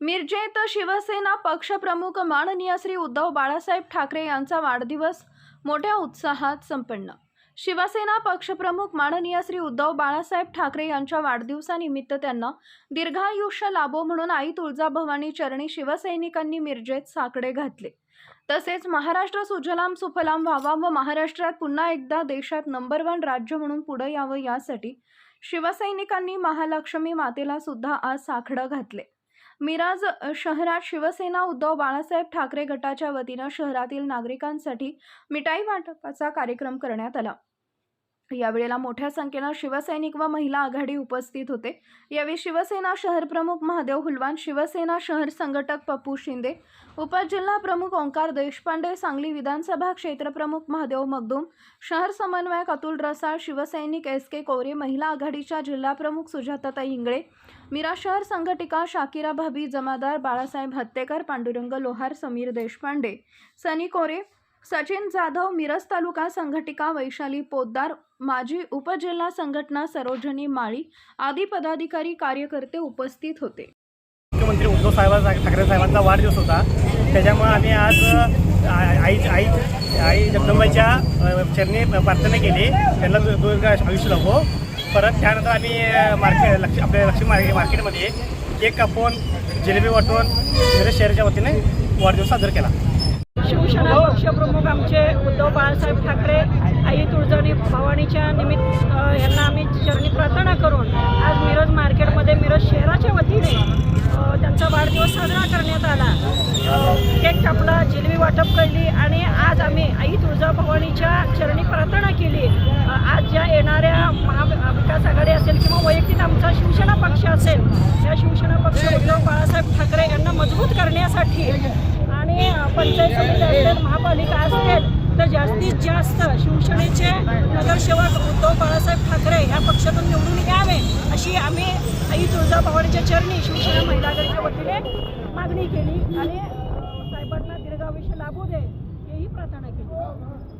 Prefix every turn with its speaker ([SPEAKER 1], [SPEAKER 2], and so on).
[SPEAKER 1] मिरजेत शिवसेना पक्षप्रमुख माननीय श्री उद्धव बाळासाहेब ठाकरे यांचा वाढदिवस मोठ्या उत्साहात संपन्न. शिवसेना पक्षप्रमुख माननीय श्री उद्धव बाळासाहेब ठाकरे यांच्या वाढदिवसानिमित्त त्यांना दीर्घायुष्य लाभो म्हणून आई तुळजाभवानी चरणी शिवसैनिकांनी मिरजेत साकडे घातले. तसेच महाराष्ट्र सुजलाम सुफलाम व्हावा व महाराष्ट्रात पुन्हा एकदा देशात नंबर वन राज्य म्हणून पुढे यावं यासाठी शिवसैनिकांनी महालक्ष्मी मातेला सुद्धा आज साखडं घातले. मिराज शहरात शिवसेना उद्धव बाळासाहेब ठाकरे गटाच्या वतीनं शहरातील नागरिकांसाठी मिठाई वाटपाचा कार्यक्रम करण्यात आला. यावेळेला मोठ्या संख्येनं शिवसैनिक व महिला आघाडी उपस्थित होते. यावेळी शिवसेना शहर प्रमुख महादेव हुलवान शिवसेना शहर संघटक पप्पू शिंदे उपजिल्हा प्रमुख ओंकार देशपांडे सांगली विधानसभा क्षेत्रप्रमुख महादेव मगदूम शहर समन्वयक अतुल रसाळ शिवसैनिक एस के कोरे महिला आघाडीच्या जिल्हाप्रमुख सुजाताताई इंगळे मीरा शहर संघटिका शाकिरा भाभी जमादार बाळासाहेब हत्तेकर पांडुरंग लोहार समीर देशपांडे सनी कोरे सचिन जाधव मिरज तालुका संघटिका वैशाली पोद्दार माजी उपजिल्हा संघटना सरोजनी माळी आदी पदाधिकारी कार्यकर्ते उपस्थित होते.
[SPEAKER 2] मुख्यमंत्री उद्धव साहेब ठाकरे साहेबांचा वाढदिवस होता. त्याच्यामुळे आम्ही आज आई आई आई जगदंबाईच्या चरणी प्रार्थना केली. त्यांना दुर्गा आयुष्य लागो परत त्यानंतर आम्ही मार्केट लक्ष आपल्या लक्ष्मी मार्केट मार्केटमध्ये केक कापून जिलेबी वाटून मिरज शहराच्या वतीने वाढदिवस साजरा केला.
[SPEAKER 3] शिवसेना पक्षप्रमुख आमचे उद्धव बाळासाहेब ठाकरे आई तुळजाणी भवानीच्या निमित्त यांना आम्ही चरणी प्रार्थना करून आज मिरज मार्केटमध्ये मिरज शहराच्या वतीने त्यांचा वाढदिवस साजरा करण्यात आला. केक कापला जिलबी वाटप केली आणि आज आम्ही आई तुळजा भवानीच्या चरणी प्रार्थना केली. आज ज्या येणाऱ्या महाविकास आघाडी असेल किंवा वैयक्तिक आमचा शिवसेना पक्ष असेल त्या शिवसेना पक्ष उद्धव बाळासाहेब ठाकरे यांना मजबूत करण्यासाठी आणि पंचायत समिती असेल महापालिका असेल तर जास्तीत जास्त शिवसेनेचे नगरसेवक उद्धव बाळासाहेब ठाकरे या पक्षातून निवडून यावे अशी आम्ही आई तुळजाभवानीच्या चरणी शिवसेना महिला आघाडीच्या वतीने मागणी केली आणि साहेबांना दीर्घायुष्य लाभू दे हेही प्रार्थना केली.